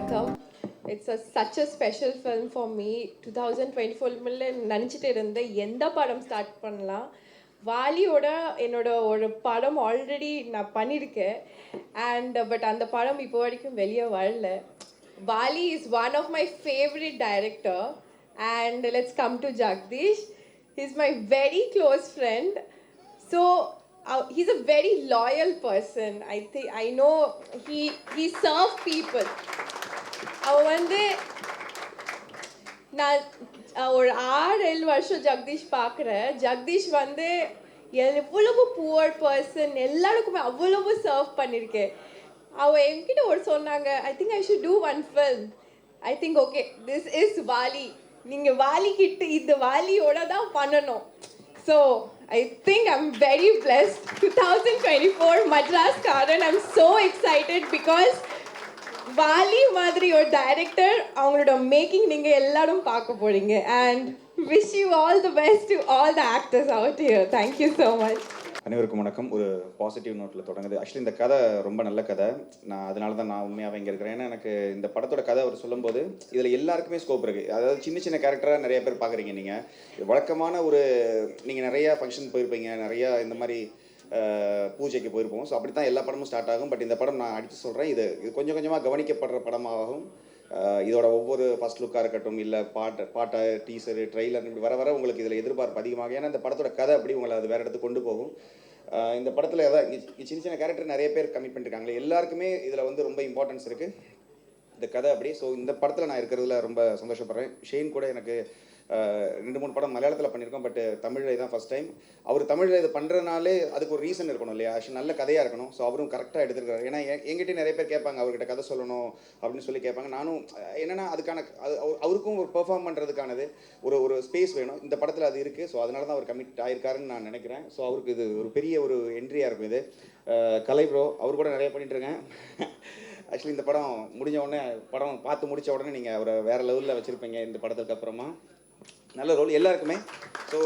வணக்கம். It's a such a special film for me two thousand twenty ஃபோர்ல நினச்சிட்டு இருந்தேன் எந்த படம் ஸ்டார்ட் பண்ணலாம்? வாலியோட என்னோட ஒரு படம் ஆல்ரெடி நான் பண்ணியிருக்கேன் அண்ட் பட் அந்த படம் இப்போ வரைக்கும் வெளியே வரல. Vaali is one of my favourite director and let's come to Jagdish is my very close friend so he's he's a very loyal person. I think I know he he serve people. அவன் வந்து நான் ஒரு ஆறு ஏழு வருஷம் ஜெகதீஷ் பார்க்குறேன் ஜெகதீஷ் வந்து எவ்வளவு புவர் பர்சன் எல்லாருக்குமே அவ்வளவு சர்வ் பண்ணியிருக்கேன் அவள் என்கிட்ட ஒரு சொன்னாங்க I think I should do one film I think okay this is Vaali நீங்கள் வாலி கிட்ட இந்த வாலியோட தான் பண்ணணும். So I think I'm very blessed two thousand twenty four Madraskaaran am so excited because Vaali மாதிரி ஒரு டைரக்டர் அவங்களோட மேக்கிங் நீங்கள் எல்லாரும் பார்க்க போறீங்க. And wish you all the best to all the actors out here thank you so much அனைவருக்கும் வணக்கம். ஒரு பாசிட்டிவ் நோட்டில் தொடங்குது. ஆக்சுவலி இந்த கதை ரொம்ப நல்ல கதை. நான் அதனால தான் நான் உண்மையாக இங்கே இருக்கிறேன். ஏன்னா எனக்கு இந்த படத்தோட கதை அவர் சொல்லும்போது இதில் எல்லாருக்குமே ஸ்கோப் இருக்குது அதாவது சின்ன சின்ன கேரக்டராக நிறைய பேர் பார்க்குறீங்க நீங்கள் வழக்கமான ஒரு நீங்கள் நிறையா ஃபங்க்ஷன் போயிருப்பீங்க. நிறையா இந்த மாதிரி பூஜைக்கு போயிருப்போம். ஸோ அப்படி தான் எல்லா படமும் ஸ்டார்ட் ஆகும். பட் இந்த படம் நான் அடித்து சொல்கிறேன் இது இது கொஞ்சம் கொஞ்சமாக கவனிக்கப்படுற படமாகவும் இதோட ஒவ்வொரு ஃபர்ஸ்ட் லுக்காக இருக்கட்டும் இல்லை பாட்டு பாட்டை டீசரு ட்ரெய்லர் இப்படி வர வர உங்களுக்கு இதில் எதிர்பார்ப்பு அதிகமாக ஏன்னா இந்த படத்தோட கதை அப்படி உங்களை அது வேறு இடத்துக்கு கொண்டு போகும். இந்த படத்தில் ஏதாவது சின்ன சின்ன கேரக்டர் நிறைய பேர் கமிட் பண்ணிருக்காங்களே எல்லாருக்குமே இதில் வந்து ரொம்ப இம்பார்ட்டன்ஸ் இருக்குது இந்த கதை அப்படி ஸோ இந்த படத்தில் நான் இருக்கிறதுல ரொம்ப சந்தோஷப்படுறேன். ஷெயின் கூட எனக்கு ரெண்டு மூணு படம் மலையாளத்தில் பண்ணியிருக்கோம் பட் தமிழில் தான் ஃபஸ்ட் டைம் அவர் தமிழில் இது பண்ணுறதுனாலே அதுக்கு ஒரு ரீசன் இருக்கணும் இல்லையா? ஆக்சுவலி நல்ல கதையாக இருக்கணும். ஸோ அவரும் கரெக்டாக எடுத்துருக்காரு ஏன்னா எ- நிறைய பேர் கேட்பாங்க அவர்கிட்ட கதை சொல்லணும் அப்படின்னு சொல்லி கேட்பாங்க. நானும் என்னென்னா அதுக்கான அது அவர்- அவருக்கும் ஒரு பெர்ஃபார்ம் பண்ணுறதுக்கானது ஒரு ஒரு ஸ்பேஸ் வேணும். இந்த படத்தில் அது இருக்குது ஸோ அதனால தான் அவர் கமிட் ஆயிருக்காருன்னு நான் நினைக்கிறேன். ஸோ அவருக்கு இது ஒரு பெரிய ஒரு என்ட்ரியாக இருக்கும் இது. கலை ப்ரோ அவர் கூட நிறைய பண்ணிட்டு ஆக்சுவலி இந்த படம் முடிஞ்ச உடனே படம் பார்த்து முடிச்ச உடனே நீங்கள் அவரை வேறு லெவலில் வச்சுருப்பீங்க இந்த படத்துக்கு அப்புறமா. நல்ல ரோல் எல்லாருக்குமே. ஸோ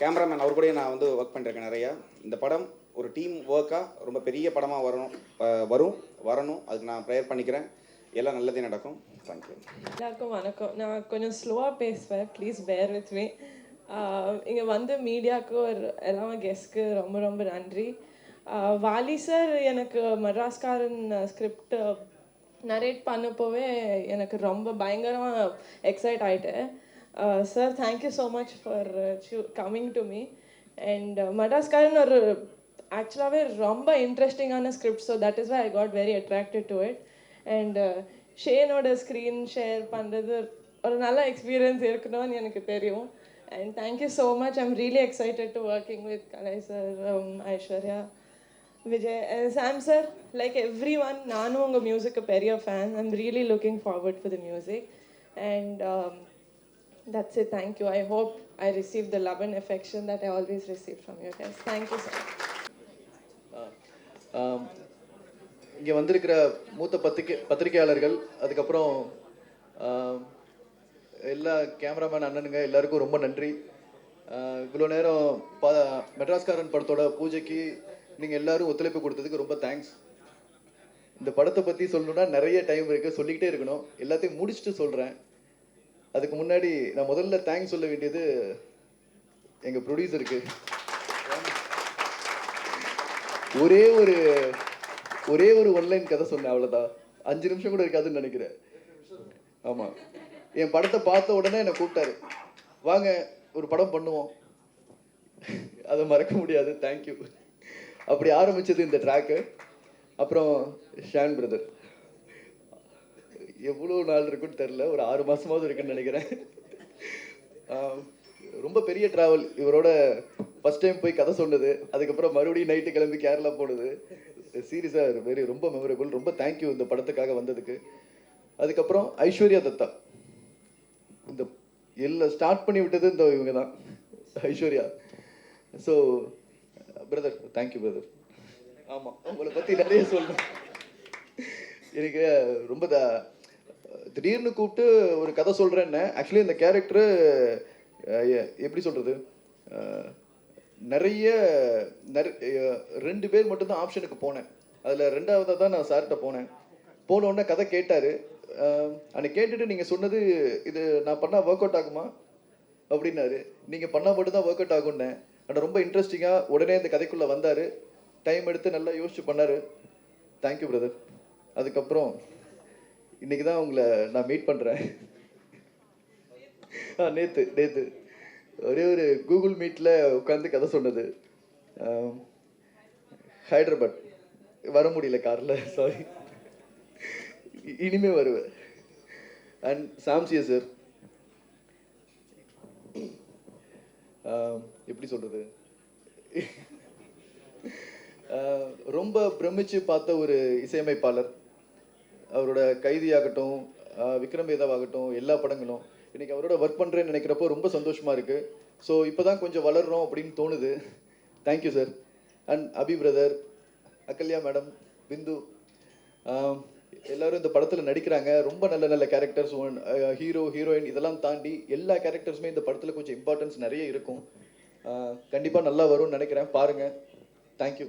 கேமராமேன் அவர் கூட நான் வந்து ஒர்க் பண்ணிருக்கேன் நிறையா. இந்த படம் ஒரு டீம் ஒர்க்காக ரொம்ப பெரிய படமாக வரணும் வரும் வரணும். அதுக்கு நான் ப்ரேயர் பண்ணிக்கிறேன். எல்லாம் நல்லதே நடக்கும். தேங்க்யூ எல்லாருக்கும் வணக்கம். நான் கொஞ்சம் ஸ்லோவாக பேசுவேன். ப்ளீஸ் பேர் வித் மீ இங்கே வந்து மீடியாவுக்கு ஒரு எல்லாம் கெஸ்ட்க்கு ரொம்ப ரொம்ப நன்றி. வாலி சார் எனக்கு மெட்ராஸ்காரன் ஸ்கிரிப்ட் நரேட் பண்ணப்போவே எனக்கு ரொம்ப பயங்கரமாக எக்ஸைட் ஆகிட்டேன் sir thank you so much for coming to me and Madraskaaran ஒரு ஆக்சுவலாகவே ரொம்ப இன்ட்ரெஸ்டிங்கான script so that is why I got very attracted to it and ஷேனோட screen share பண்ணுறது ஒரு நல்ல எக்ஸ்பீரியன்ஸ் இருக்கணும்னு எனக்கு தெரியும். And thank you so much I'm really excited to working with Kalai sir Aishwarya Vijay Sam sir like everyone நானும் உங்கள் மியூசிக்கு பெரிய fan I'm really looking forward for the music and that's it thank you I hope I receive the love and affection that I always receive from you guys. Thank you sir இங்கே வந்திருக்கிற மூத்த பத்திரிக்கை பத்திரிகையாளர்கள் அதுக்கப்புறம் um, எல்லா cameraman அண்ணனுங்க எல்லாருக்கும் ரொம்ப நன்றி. Uh, இவ்வளோ நேரம் ப மெட்ராஸ்காரன் படத்தோட பூஜைக்கு நீங்கள் எல்லாரும் ஒத்துழைப்பு கொடுத்ததுக்கு ரொம்ப தேங்க்ஸ் இந்த படத்தை பற்றி சொல்லணும்னா நிறைய டைம் இருக்குது சொல்லிக்கிட்டே இருக்கணும். எல்லாத்தையும் முடிச்சுட்டு சொல்கிறேன் அதுக்கு முன்னாடி நான் முதல்ல தேங்க்ஸ் சொல்ல வேண்டியது எங்கள் ப்ரொடியூசருக்கு ஒரே ஒரு ஒரே ஒரு ஒன்லைன் கதை சொன்னேன் அவ்வளோதான் அஞ்சு நிமிஷம் கூட இருக்காதுன்னு நினைக்கிறேன். ஆமாம் என் படத்தை பார்த்த உடனே என்னை கூப்பிட்டாரு. வாங்க ஒரு படம் பண்ணுவோம். அதை மறக்க முடியாது. தேங்க்யூ அப்படி ஆரம்பித்தது இந்த ட்ராக்கு அப்புறம் ஷான் பிரதர் எவ்வளோ நாள் இருக்குன்னு தெரில ஒரு ஆறு மாதமாவது இருக்குன்னு நினைக்கிறேன். ரொம்ப பெரிய ட்ராவல் இவரோட ஃபஸ்ட் டைம் போய் கதை சொன்னது. அதுக்கப்புறம் மறுபடியும் நைட்டு கிளம்பி கேரளா போனது. சீரியஸாக வெரி ரொம்ப மெமரபிள் ரொம்ப தேங்க்யூ இந்த படத்துக்காக வந்ததுக்கு. அதுக்கப்புறம் ஐஸ்வர்யா தத்தா. இந்த எல்லாம் ஸ்டார்ட் பண்ணி விட்டது இந்த இவங்க தான் Aishwarya. So brother thank you brother ஆமாம் உங்களை பற்றி நிறைய சொல்லணும் எனக்கு ரொம்ப த- திடீர்னு கூப்பிட்டு ஒரு கதை சொல்கிறேன்னு ஆக்சுவலி இந்த கேரக்டரு எப்படி சொல்கிறது நிறைய நிற- ரெண்டு பேர் மட்டும்தான் ஆப்ஷனுக்கு போனேன். அதில் ரெண்டாவதாக தான் நான் சார்கிட்ட போனேன். போன உடனே கதை கேட்டார். அன்னைக்கு கேட்டுட்டு நீங்கள் சொன்னது இது நான் பண்ணால் ஒர்க் அவுட் ஆகுமா? அப்படின்னாரு. நீங்கள் பண்ணால் மட்டும்தான் ஒர்க் அவுட் ஆகுன்னேன் ஆனால் ரொம்ப இன்ட்ரெஸ்டிங்காக உடனே இந்த கதைக்குள்ளே வந்தார். டைம் எடுத்து நல்லா யோசிச்சு பண்ணார். தேங்க்யூ பிரதர் அதுக்கப்புறம் இன்னைக்கு தான் உங்களை நான் மீட் பண்ணுறேன் ஆ நேற்று நேற்று ஒரே ஒரு கூகுள் மீட்டில் உட்காந்து கதை சொன்னது. ஹைதராபாத். வர முடியல காரில் சாரி இனிமே வருவேன். அண்ட் சாம்சியா சார் எப்படி சொல்கிறது ரொம்ப பிரமிச்சு பார்த்த ஒரு இசையமைப்பாளர். அவரோட கைதியாகட்டும் விக்ரம் வேதாவாகட்டும் எல்லா படங்களும் இன்னைக்கு அவரோட ஒர்க் பண்ணுறேன்னு நினைக்கிறப்போ ரொம்ப சந்தோஷமா இருக்கு. ஸோ இப்போ தான் கொஞ்சம் வளர்றோம் அப்படின்னு தோணுது. Thank you sir and Abhi brother Ahalya madam Bindu எல்லாரும் இந்த படத்தில் நடிக்கிறாங்க. ரொம்ப நல்ல நல்ல கேரக்டர்ஸ் ஹீரோ ஹீரோயின் இதெல்லாம் தாண்டி எல்லா கேரக்டர்ஸுமே இந்த படத்தில் கொஞ்சம் இம்பார்ட்டன்ஸ் நிறைய இருக்கும். கண்டிப்பாக நல்லா வரும்னு நினைக்கிறேன். பாருங்கள் தேங்க்யூ